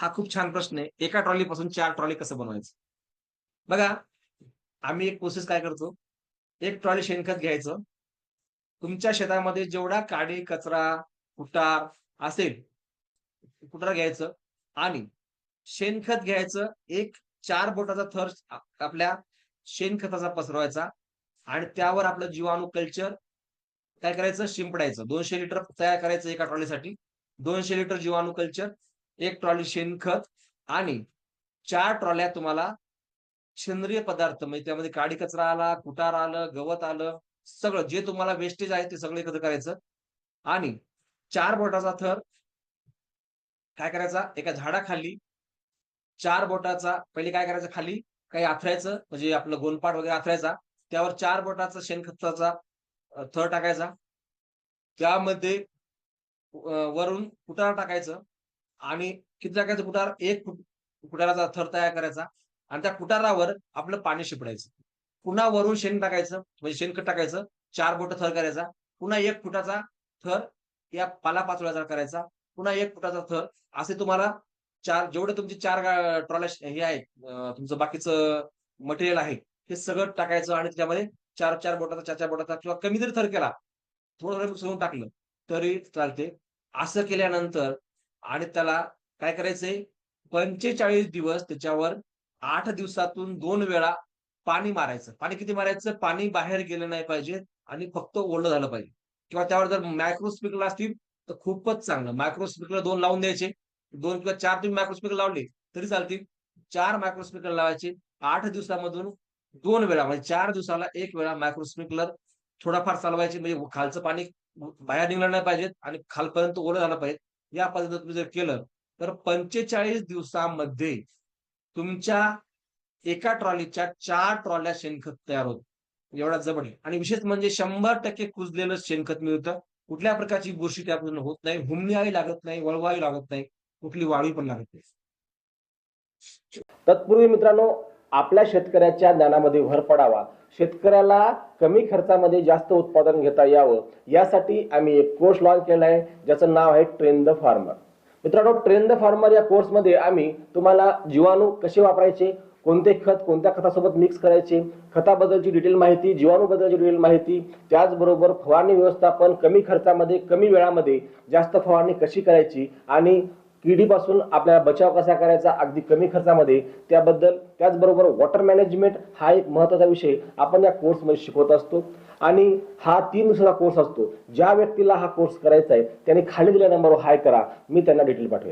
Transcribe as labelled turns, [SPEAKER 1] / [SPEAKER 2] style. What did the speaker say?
[SPEAKER 1] हा खूप छान प्रश्न आहे. एका ट्रॉली पासून चार ट्रॉली कसं बनवायचं? बघा आम्ही एक प्रोसेस काय करतो? एक ट्रॉली शेणखत घ्यायचं. तुमच्या शेतामध्ये जेवढा काडी कचरा कुटार असेल कुटार घ्यायचं आणि शेणखत घ्यायचं एक चार बोटाचा थर आपल्या शेणखताचा पसरवायचा आणि त्यावर आपलं जीवाणू कल्चर काय करायचं? शिंपडायचं. दोनशे लिटर तयार करायचं एका ट्रॉलीसाठी. दोनशे लिटर जीवाणू कल्चर एक ट्रॉली शेणखत आणि चार ट्रॉल्या तुम्हाला सेंद्रिय पदार्थ म्हणजे त्यामध्ये काडी कचरा आला कुटार आलं गवत आलं सगळं जे तुम्हाला वेस्टेज आहे ते सगळं एकत्र करायचं. आणि चार बोटाचा थर काय करायचा? एका झाडाखाली चार बोटाचा पहिले काय करायचं खाली? काही आथरायचं म्हणजे आपलं गोनपाट वगैरे आथरायचा. त्यावर चार बोटाचा शेणखताचा थर टाकायचा. त्यामध्ये वरून कुटार टाकायचं. आणि किती टाकायचं कुटार एक कुटाराचा थर तयार करायचा आणि त्या कुटारावर आपलं पाणी शिपडायचं. पुन्हा वरून शेण टाकायचं म्हणजे शेणखत टाकायचं चार बोट थर करायचा पुन्हा एक फुटाचा थर या पालापाचोळ्याचा करायचा पुन्हा एक फुटाचा थर. असे तुम्हाला चार जेवढे तुमचे चार ट्रॉलेश हे आहे तुमचं बाकीचं मटेरियल आहे हे सगळं टाकायचं आणि त्याच्यामध्ये चार चार बोटाचा चार चार बोटाचा किंवा कमी जरी थर केला थोडं थोडं मिक्स टाकलं तरी चालते. असं केल्यानंतर आणि त्याला काय करायचंय? पंचेचाळीस दिवस त्याच्यावर आठ दिवसातून दोन वेळा पाणी मारायचं. पाणी किती मारायचं? पाणी बाहेर गेलं नाही पाहिजे आणि फक्त ओलं झालं पाहिजे. किंवा त्यावर जर मायक्रो असतील तर खूपच चांगलं. मायक्रो दोन लावून द्यायचे. दोन किंवा चार तुम्ही मायक्रो लावले तरी चालतील. चार मायक्रो लावायचे. आठ दिवसामधून दोन वेळा म्हणजे चार दिवसाला एक वेळा मायक्रोस्प्रिंकलर थोडाफार चालवायचे. म्हणजे खालचं पाणी बाहेर निघलं नाही पाहिजे आणि खालपर्यंत ओलं झालं पाहिजे. या पद्धतीने तुम्ही जर केलं तर पंचेचाळीस दिवसामध्ये तुमच्या एका ट्रॉलीच्या चार ट्रॉल्या शेणखत तयार होत. एवढा जबड आहे. आणि विशेष म्हणजे शंभर टक्के कुजलेलं शेणखत मिळतं. कुठल्या प्रकारची बुरशी त्यापासून होत नाही. हुमणीही लागत नाही. वळवाही लागत नाही. कुठली वाळू पण लागत नाही.
[SPEAKER 2] तत्पूर्वी मित्रांनो आपल्या शेतकऱ्याच्या ज्ञानामध्ये भर पडावा. शेतकऱ्याला कमी खर्चामध्ये जास्त उत्पादन घेता यावं. यासाठी आम्ही एक कोर्स लॉन्च केला आहे ज्याचं नाव आहे ट्रेन द फार्मर मित्रांनो ट्रेन द फार्मर या कोर्समध्ये आम्ही तुम्हाला जीवाणू कसे वापरायचे कोणते खत कोणत्या खतासोबत मिक्स करायचे खताबद्दलची डिटेल माहिती जीवाणूबद्दलची डिटेल माहिती त्याचबरोबर फवारणी व्यवस्थापन कमी खर्चामध्ये कमी वेळामध्ये जास्त फवारणी कशी करायची आणि किडीपासून आपल्याला बचाव कसा करायचा अगदी कमी खर्चामध्ये त्याबद्दल त्याचबरोबर वॉटर मॅनेजमेंट हा एक महत्त्वाचा विषय आपण या कोर्समध्ये शिकवत असतो. आणि हा तीन दिवसाचा कोर्स असतो. ज्या व्यक्तीला हा कोर्स करायचा आहे त्याने खाली दिल्या नंबरवर हाय करा. मी त्यांना डिटेल पाठवेल